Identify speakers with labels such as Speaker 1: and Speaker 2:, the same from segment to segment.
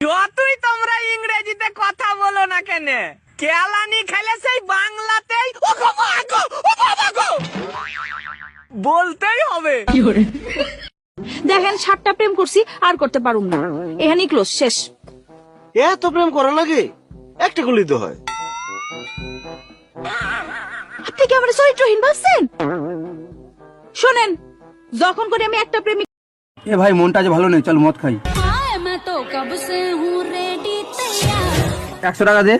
Speaker 1: যতই তোমরা ইংরেজিতে কথা বলো না কেন কেলানি খেলে সেই বাংলাতেই ও গো মা গো, ও বাবা গো। বলতেই হবে।
Speaker 2: দেখেন সাতটা প্রেম করছি আর করতে পারুম না। এখানেই ক্লোজ শেষ।
Speaker 3: এত প্রেম করা লাগে একটা গুলি তো হয়।
Speaker 2: আপনি কি আমার চরিত্রহীন ভাবছেন? শোনেন যখন করে আমি একটা প্রেমিক
Speaker 4: এ ভাই মনটা আজ ভালো নেই চল মদ খাই। একশো টাকা দে।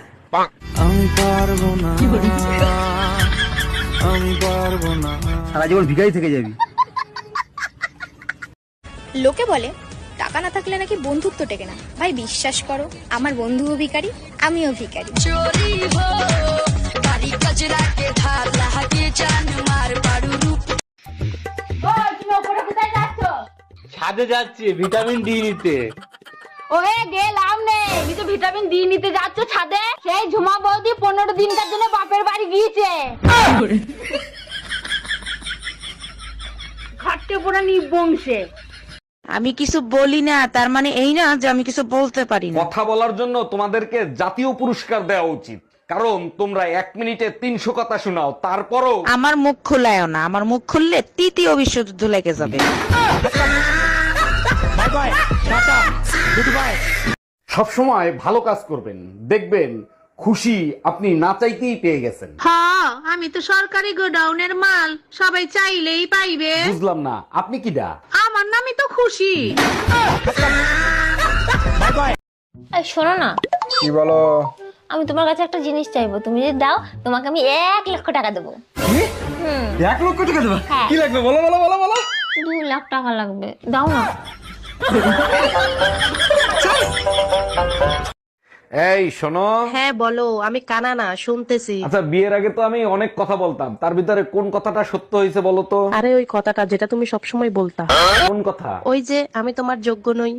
Speaker 4: সারা জীবন ভিখারি থেকে যাবি।
Speaker 5: লোকে বলে টাকা না থাকলে নাকি বন্ধুত্ব টেকে না। ভাই বিশ্বাস করো আমার বন্ধুও ভিখারি আমিও ভিখারি।
Speaker 6: ছাদে যাচ্ছি ভিটামিন ডি নিতে।
Speaker 7: ওহে গেলাম নে। তুমি তো ভিটামিন ডি নিতে যাচ্ছ ছাদে। সেই ঝুমা বৌদি পনেরো দিনকার জন্য বাপের বাড়ি গিয়েছে। ঘাটতে পোড়া নিবংশে।
Speaker 8: আমি কিছু বলি না তার মানে এই না যে আমি কিছু বলতে পারি না।
Speaker 9: কথা বলার জন্য তোমাদেরকে জাতীয় পুরস্কার দেওয়া উচিত। কারণ তোমরা এক মিনিটে তিনশো কথা শোনাও তারপরও
Speaker 8: আমার মুখ খুলায় না। আমার মুখ খুললে তৃতীয় বিশ্বযুদ্ধ লেগে যাবে।
Speaker 9: সবসময় ভালো কাজ করবেন। দেখবেন খুশি আপনি না চাইতেই পেয়ে গেছেন।
Speaker 2: হ্যাঁ আমি তো সরকারি গোডাউনের মাল সবাই চাইলেই পাইবে।
Speaker 9: বুঝলাম না আপনি কি দা?
Speaker 2: আমার নামই তো খুশি।
Speaker 7: এই শোনো না।
Speaker 4: কি বলো?
Speaker 7: আমি তোমার কাছে একটা জিনিস চাইব। তুমি যদি দাও তোমাকে আমি এক লক্ষ টাকা দেবো।
Speaker 4: এক লক্ষ টাকা দেবো?
Speaker 7: হ্যাঁ।
Speaker 4: কি লাগবে? বলো বলো বলো বলো।
Speaker 7: দু লাখ টাকা লাগবে। দাও না।
Speaker 9: এই শোনো।
Speaker 8: হ্যাঁ বলো আমি কানা না শুনতেছি।
Speaker 9: আচ্ছা বিয়ের আগে তো আমি অনেক কথা বলতাম। তার ভিতরে কোন কথাটা সত্য হয়েছে বলো তো?
Speaker 8: আরে ওই কথাটা যেটা তুমি সবসময় বলতা।
Speaker 9: কোন কথা?
Speaker 8: ওই যে আমি তোমার যোগ্য নই।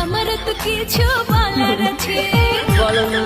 Speaker 5: আমার তো কিছু বলার আছে। বলো না।